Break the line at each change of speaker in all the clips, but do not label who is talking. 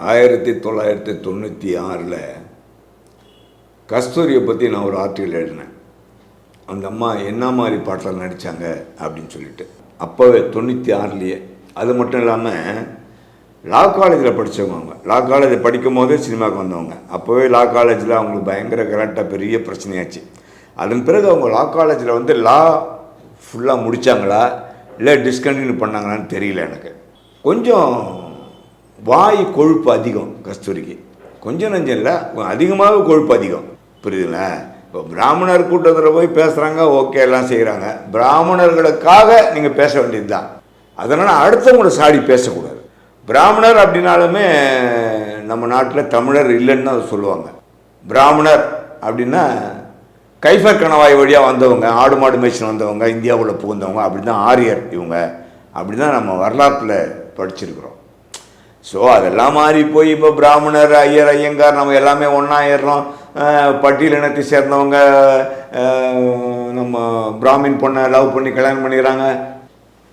ஆயிரத்தி தொள்ளாயிரத்தி தொண்ணூற்றி ஆறில் கஸ்தூரியை பற்றி நான் ஒரு ஆர்டிக்கல் எழுதினேன். அந்த அம்மா என்ன மாதிரி பாட்டில் நடித்தாங்க அப்படின்னு சொல்லிட்டு. அப்போவே தொண்ணூற்றி ஆறுலேயே. அது மட்டும் இல்லாமல் லா காலேஜில் படித்தவங்க அவங்க. லா காலேஜ் படிக்கும் போதே சினிமாவுக்கு வந்தவங்க. அப்போவே லா காலேஜில் அவங்களுக்கு பயங்கர கரெக்டாக பெரிய பிரச்சனையாச்சு. அதன் பிறகு அவங்க லா காலேஜில் வந்து லா ஃபுல்லாக முடித்தாங்களா இல்லை டிஸ்கண்டினியூ பண்ணாங்களான்னு தெரியல எனக்கு. கொஞ்சம் வாய் கொழுப்பு அதிகம் கஸ்தூரிக்கு. கொஞ்சம் நஞ்சம் இல்லை அதிகமாக கொழுப்பு அதிகம். புரியுதுங்களா? இப்போ பிராமணர் கூட்டத்தில் போய் பேசுகிறாங்க ஓகே எல்லாம் செய்கிறாங்க பிராமணர்களுக்காக நீங்கள் பேச வேண்டியது தான் அதனால் அடுத்தவங்கள சாடி பேசக்கூடாது. பிராமணர் அப்படின்னாலுமே நம்ம நாட்டில் தமிழர் இல்லைன்னு தான் சொல்லுவாங்க. பிராமணர் அப்படின்னா கைஃபர் கணவாய் வழியாக வந்தவங்க ஆடு மாடு மேய்ச்சின்னு வந்தவங்க இந்தியாவில் புகுந்தவங்க அப்படி தான் ஆரியர் இவங்க. அப்படி தான் நம்ம வரலாற்றில் படிச்சிருக்கிறோம். ஸோ அதெல்லாம் மாறி போய் இப்போ பிராமணர் ஐயர் ஐயங்கார் நம்ம எல்லாமே ஒன்றா பட்டியல் இனத்தை சேர்ந்தவங்க நம்ம பிராமின் பொண்ணை லவ் பண்ணி கல்யாணம் பண்ணிக்கிறாங்க.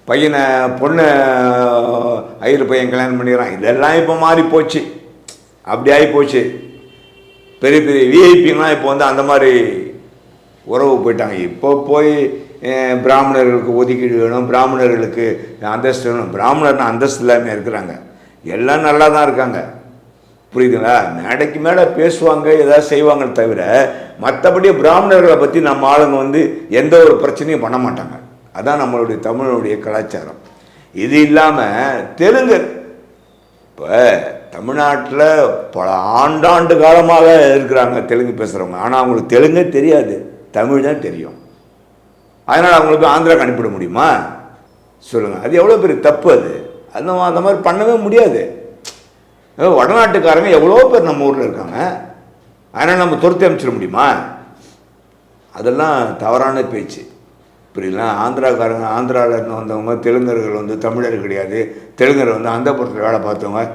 பையனை பொண்ணு ஐயர் பையன் கல்யாணம் பண்ணிக்கிறான். இதெல்லாம் இப்போ மாறி போச்சு. அப்படி ஆகி போச்சு. பெரிய பெரிய விஐபிங்கெலாம் இப்போ வந்து அந்த மாதிரி உறவு போயிட்டாங்க. இப்போ போய் பிராமணர்களுக்கு ஒதுக்கீடு வேணும் பிராமணர்களுக்கு அந்தஸ்து வேணும். பிராமணர்னா அந்தஸ்து இல்லாமல் இருக்கிறாங்க. எல்லாம் நல்லா தான் இருக்காங்க. புரியுதுங்களா? மேடைக்கு மேடை பேசுவாங்க ஏதாவது செய்வாங்களே தவிர மற்றபடி பிராமணர்களை பற்றி நம்ம ஆளுங்க வந்து எந்த ஒரு பிரச்சனையும் பண்ண மாட்டாங்க. அதான் நம்மளுடைய தமிழனுடைய கலாச்சாரம். இது இல்லாமல் தெலுங்கு. இப்போ தமிழ்நாட்டில் பல ஆண்டாண்டு காலமாக இருக்கிறாங்க தெலுங்கு பேசுகிறவங்க ஆனால் அவங்களுக்கு தெலுங்கே தெரியாது. தமிழ் தான் தெரியும். அதனால் அவங்களுக்கு ஆந்திராக்கு அனுப்பிட முடியுமா? சொல்லுங்கள் அது எவ்வளோ பெரிய தப்பு அது? அந்த அந்த மாதிரி பண்ணவே முடியாது. வடநாட்டுக்காரங்க எவ்வளோ பேர் நம்ம ஊரில் இருக்காங்க. அதனால் நம்ம துரத்தி அனுப்பிச்சிட முடியுமா? அதெல்லாம் தவறான பேச்சு. இப்படிலாம் ஆந்திராக்காரங்க ஆந்திராவில் இருந்து வந்தவங்க தெலுங்கர்கள் வந்து தமிழர் கிடையாது. தெலுங்கர் வந்து அந்த புறத்தில் வேலை பார்த்தவங்க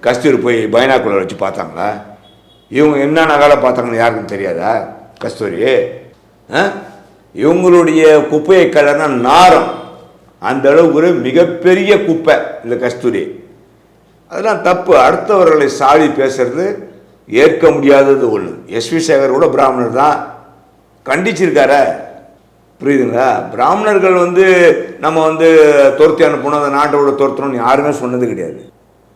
கஸ்தூரி போய் பைனாக்குள்ள வச்சு பார்த்தாங்களா? இவங்க என்னென்ன வேலை பார்த்தாங்கன்னு யாருக்கும் தெரியாதா? கஸ்தூரி? ஆ? இவங்களுடைய குப்பையை கலர்னா நாரம். அந்த அளவுக்கு ஒரு மிகப்பெரிய குப்பை இந்த கஸ்தூரி. அதெல்லாம் தப்பு. அடுத்தவர்களை சாடி பேசுறது ஏற்க முடியாதது ஒன்று எஸ்வி சேகர் கூட பிராமணர் தான். கண்டிச்சிருக்கார. புரியுதுங்களா? பிராமணர்கள் வந்து நம்ம வந்து துரத்தி அனுப்பணும் அந்த நாட்டோட துரத்தணும்னு யாருமே சொன்னது கிடையாது.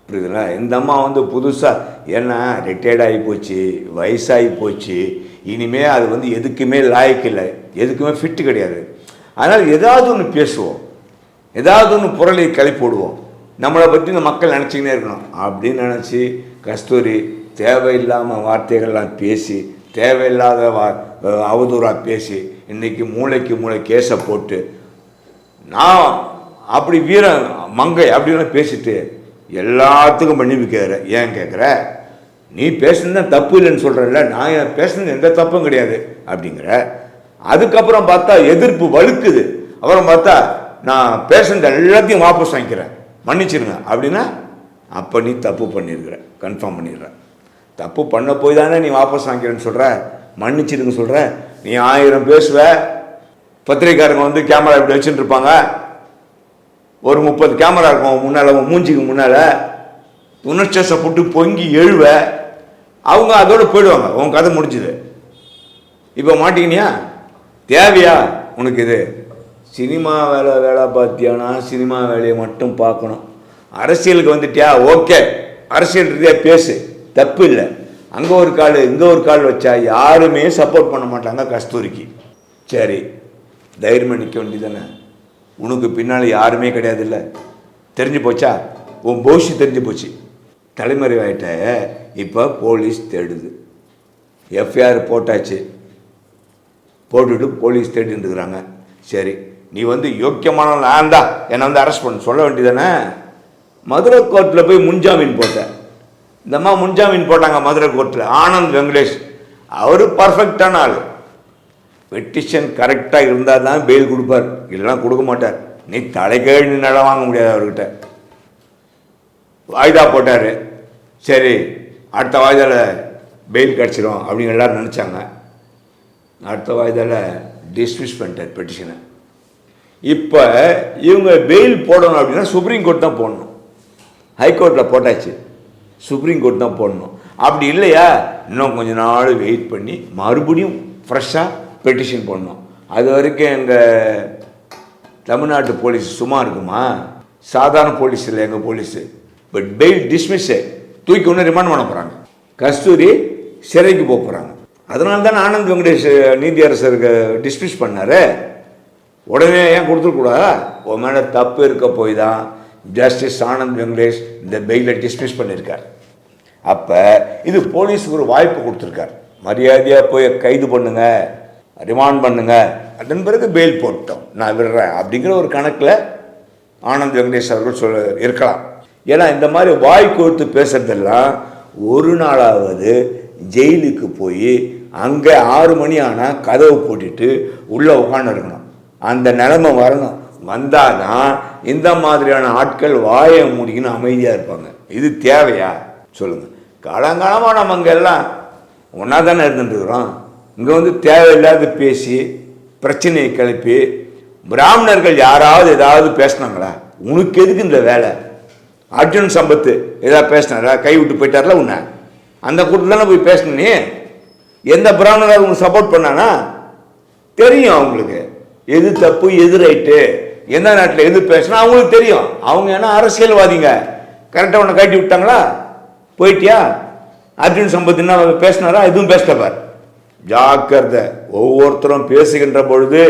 புரியுதுங்களா? இந்த அம்மா வந்து புதுசாக என்ன ரிட்டையர்ட் ஆகி போச்சு வயசாகி போச்சு. இனிமே அது வந்து எதுக்குமே லாய்க்கு இல்லை. எதுக்குமே ஃபிட்டு கிடையாது. அதனால் ஏதாவது ஒன்று பேசுவோம். ஏதாவது ஒன்று புரளி கிளப்பி விடுவோம் நம்மளை பற்றி இந்த மக்கள் நினச்சிக்கினே இருக்கணும். அப்படின்னு நினச்சி கஸ்தூரி தேவையில்லாமல் வார்த்தைகள்லாம் பேசி தேவையில்லாத வா அவதூறாக பேசி இன்றைக்கி மூளைக்கு மூளை கேஸை போட்டு நான் அப்படி வீரன் மங்கை அப்படின்னு பேசிட்டு எல்லாத்துக்கும் மன்னிப்பு கேட்குற. ஏன் கேட்குற? நீ பேசுனது தப்பு இல்லைன்னு சொல்கிறல்ல நான் பேசுனது எந்த தப்பும் கிடையாது அப்படிங்கிற. அதுக்கப்புறம் பார்த்தா எதிர்ப்பு வலுக்குது அப்புறம் பார்த்தா நான் பேசுனது எல்லாத்தையும் வாபஸ் வாங்கிக்கிறேன். மன்னிச்சிருங்க. அப்படின்னா அப்போ நீ தப்பு பண்ணியிருக்கிற கன்ஃபார்ம் பண்ணிடுற. தப்பு பண்ண போய் தானே நீ வாபஸ் வாங்கிக்கிறேன்னு சொல்கிற மன்னிச்சிருங்க சொல்கிற நீ ஆயிரம் பேசுவ. பத்திரிக்காரங்க வந்து கேமரா இப்படி வச்சுட்டு இருப்பாங்க. ஒரு முப்பது கேமரா இருக்கும் முன்னால் உன் மூஞ்சிக்கு முன்னால். உணர்ச்சஸை போட்டு பொங்கி எழுவ. அவங்க அதோடு போயிடுவாங்க. உன் கதை முடிஞ்சுது. இப்போ மாட்டிக்கினியா? தேவையா உனக்கு இது? சினிமா வேலை வேலை பார்த்தியானா சினிமா வேலையை மட்டும் பார்க்கணும். அரசியலுக்கு வந்துட்டியா? ஓகே. அரசியல் ரீதியாக பேசு. தப்பு இல்லை. அங்கே ஒரு கால் இங்கே ஒரு கால் வச்சா யாருமே சப்போர்ட் பண்ண மாட்டாங்க கஸ்தூரிக்கு. சரி. தைரியமாக நிற்க வேண்டியதானே உனக்கு பின்னால் யாருமே கிடையாது இல்லை. தெரிஞ்சு போச்சா? உன் பௌஷி தெரிஞ்சு போச்சு. தலைமறைவாயிட்ட இப்போ போலீஸ் தேடுது. எஃப்ஐஆர் போட்டாச்சு. போட்டுட்டு போலீஸ் தேடிட்டுருக்குறாங்க சரி. நீ வந்து யோக்கியமான நான் தான். என்னை வந்து அரெஸ்ட் பண்ண. சொல்ல வேண்டியதானே மதுரை கோர்ட்டில் போய் முன்ஜாமீன் போட்டேன். இந்த அம்மா முன்ஜாமீன் போட்டாங்க மதுரை கோர்ட்டில் ஆனந்த் வெங்கடேஷ். அவர் பர்ஃபெக்டான ஆள். பெட்டிஷன் கரெக்டாக இருந்தால் தான் பெயில் கொடுப்பார். இல்லைனா கொடுக்க மாட்டார். நீ தலைக்கேழி நிலம் வாங்க முடியாது அவர்கிட்ட. வாய்தா போட்டார். சரி அடுத்த வாய்தால பெயில் கிடச்சிரும் அப்படின்னு எல்லோரும் நினச்சாங்க. அடுத்த வாய்தால டிஸ்மிஸ் பண்ணிட்டார் பெட்டிஷனை இப்போ இவங்க பெயில் போடணும் அப்படின்னா சுப்ரீம் கோர்ட் தான் போடணும். ஹைகோர்ட்டில் போட்டாச்சு. சுப்ரீம் கோர்ட் தான் போடணும். அப்படி இல்லையா? இன்னும் கொஞ்ச நாள் வெயிட் பண்ணி மறுபடியும் ஃப்ரெஷ்ஷாக பெட்டிஷன் பண்ணணும் அது வரைக்கும் எங்கள் தமிழ்நாட்டு போலீஸ் சும்மா இருக்குமா? சாதாரண போலீஸ் இல்லை எங்கள் போலீஸு பட் பெயில் டிஸ்மிஸ்ஸு தூக்கி ஒன்று ரிமாண்ட் பண்ண போகிறாங்க கஸ்தூரி சிறைக்கு போக போகிறாங்க அதனால தான் ஆனந்த் வெங்கடேஷ் நீதியரசருக்கு டிஸ்மிஸ் பண்ணார். உடனே ஏன் கொடுத்துருக்கூடாதா உன் மேலே தப்பு இருக்க போய் தான் ஜஸ்டிஸ் ஆனந்த் வெங்கடேஷ் இந்த பெயிலை டிஸ்மிஸ் பண்ணியிருக்கார். அப்போ இது போலீஸுக்கு ஒரு வாய்ப்பு கொடுத்துருக்கார். மரியாதையாக போய் கைது பண்ணுங்க ரிமாண்ட் பண்ணுங்க. அதன் பிறகு பெயில் போட்டோம். நான் விடுறேன் அப்படிங்கிற ஒரு கணக்கில் ஆனந்த் வெங்கடேஷ் அவர்கள் சொல்ல இருக்கலாம். ஏன்னா இந்த மாதிரி வாய் கொடுத்து பேசுறதெல்லாம் ஒரு நாளாவது ஜெயிலுக்கு போய் அங்கே ஆறு மணி ஆனால் கதவு போட்டுட்டு உள்ளே உட்காந்துருக்கணும் அந்த நிலைமை வரணும். வந்தால் தான் இந்த மாதிரியான ஆட்கள் வாயை மூடிக்கின்னு அமைதியாக இருப்பாங்க. இது தேவையா? சொல்லுங்கள் காலங்காலமாக நம்ம அங்கே எல்லாம் ஒன்றா தானே இருந்துட்டுருக்குறோம் இங்கே வந்து தேவையில்லாத பேசி பிரச்சனையை கிளப்பி பிராமணர்கள் யாராவது ஏதாவது பேசினாங்களா? உனக்கு எதுக்கு இந்த வேலை? அர்ஜுன் சம்பத்து ஏதாவது பேசினாரா? கை விட்டு போயிட்டார்ல உன்னை. அந்த கூட்டத்தில் தானே போய் பேசினே எந்த பிராமணராக உங்களுக்கு சப்போர்ட் பண்ணானா? தெரியும் அவங்களுக்கு. எது தப்பு எது ரைட்டு? எந்த நாட்டில் எது பேசினா அவங்களுக்கு தெரியும். அவங்க ஏன்னா அரசியல்வாதிங்க? கரெக்டாக உன்னை கட்டி விட்டாங்களா? போயிட்டியா? அர்ஜுன் சம்பத் என்ன பேசினாரா? எதுவும் பேசிட்டப்பார் ஜாக்கிரதை. ஒவ்வொருத்தரும் பேசுகின்ற பொழுது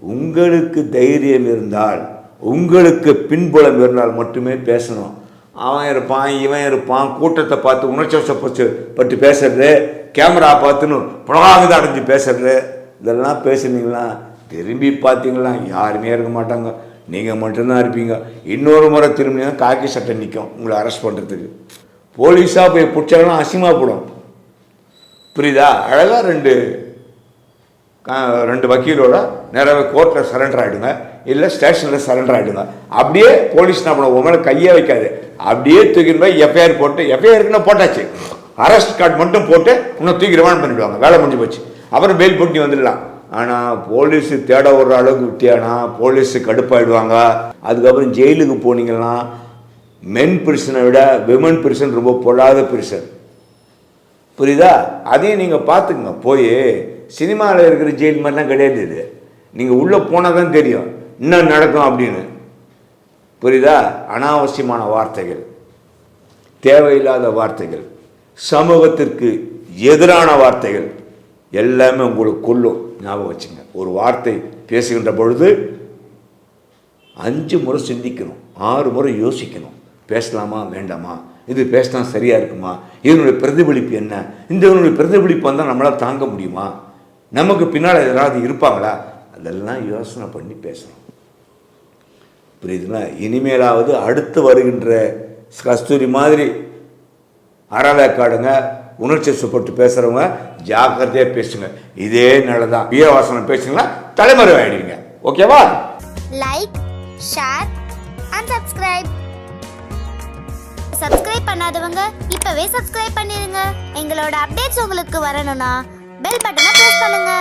உங்களுக்கு தைரியம் இருந்தால் உங்களுக்கு பின்புலம் இருந்தால் மட்டுமே பேசணும். அவன் இருப்பான் இவன் இருப்பான் கூட்டத்தை பார்த்து உணர்ச்சி பட்டு பேசுறது கேமரா பார்த்துன்னு புலகாங்கதான் அடைஞ்சு பேசுறது இதெல்லாம் பேசுனீங்களா திரும்பி பார்த்தீங்களா? யாருமே இருக்க மாட்டாங்க. நீங்கள் மட்டும்தான் இருப்பீங்க. இன்னொரு முறை திரும்பினா காக்கி சட்டை நிற்கும் உங்களை அரெஸ்ட் பண்ணுறதுக்கு போலீஸாக போய் பிடிச்சாலும் அசிங்கமாக போடும். புரியுதா? அழகாக ரெண்டு ரெண்டு வக்கீலோட நேராக கோர்ட்டில் சரண்டர் ஆகிடுங்க இல்லை ஸ்டேஷனில் சரண்டர் ஆகிடுங்க அப்படியே போலீஸ் என்ன பண்ணுவோம் மேலே கையே வைக்காது. அப்படியே தூக்கிட்டு போய் எஃப்ஐஆர் போட்டு எஃப்ஐஆருக்குன்னு போட்டாச்சு. அரெஸ்ட் கார்டு மட்டும் போட்டு இன்னும் தூக்கி ரிமாண்ட் பண்ணிவிடுவாங்க வேலை முடிஞ்சு போச்சு. அப்புறம் பெயில் போட்டு வந்துடலாம். ஆனால் போலீஸு தேட ஒரு அளவுக்கு விட்டியானா போலீஸு கடுப்பாயிடுவாங்க. அதுக்கப்புறம் ஜெயிலுக்கு போனீங்கன்னா மென் பிரிசனை விட விமன் பிரிசன் ரொம்ப பொல்லாத பிரிசன் புரியுதா? அதையும் நீங்கள் பார்த்துக்குங்க. போய் சினிமாவில் இருக்கிற ஜெயில் மாதிரிலாம் கிடையாது இது. நீங்கள் உள்ளே போனால் தான் தெரியும். என்ன நடக்கும் அப்படின்னு. புரியுதா? அனாவசியமான வார்த்தைகள். தேவையில்லாத வார்த்தைகள். சமூகத்திற்கு எதிரான வார்த்தைகள். எல்லாமே உங்களுக்கு கொல்லும். ஞாபகம் வச்சுங்க. ஒரு வார்த்தை பேசுகின்ற பொழுது அஞ்சு முறை சிந்திக்கணும். ஆறு முறை யோசிக்கணும். பேசலாமா வேண்டாமா? இது பேசினா சரியாக இருக்குமா? இதனுடைய பிரதிபலிப்பு என்ன? இந்த இதனுடைய பிரதிபலிப்பு வந்தால் நம்மளால் தாங்க முடியுமா? நமக்கு பின்னால் யாராவது இருப்பாங்களா? அதெல்லாம் யோசனை பண்ணி பேசணும். புரியுதுங்களா? இனிமேலாவது அடுத்து வருகின்ற கஸ்தூரி மாதிரி அறவேக்காடுங்க உணர்ச்சி சுப்பட்டு பேசுகிறவங்க ஜாக்கிரதையாக பேசுங்க. இதே நல்லதான் வீரவாசனம் பேசுங்கன்னா தலைமுறை ஆயிடுவீங்க ஓகேவா?
Like share and subscribe subscribe பண்ணாதவங்க இப்பவே சப்ஸ்கிரைப் பண்ணிருங்க. எங்களோட அப்டேட்ஸ் உங்களுக்கு வரணும்னா பெல் பட்டனை பிரஸ் பண்ணுங்க.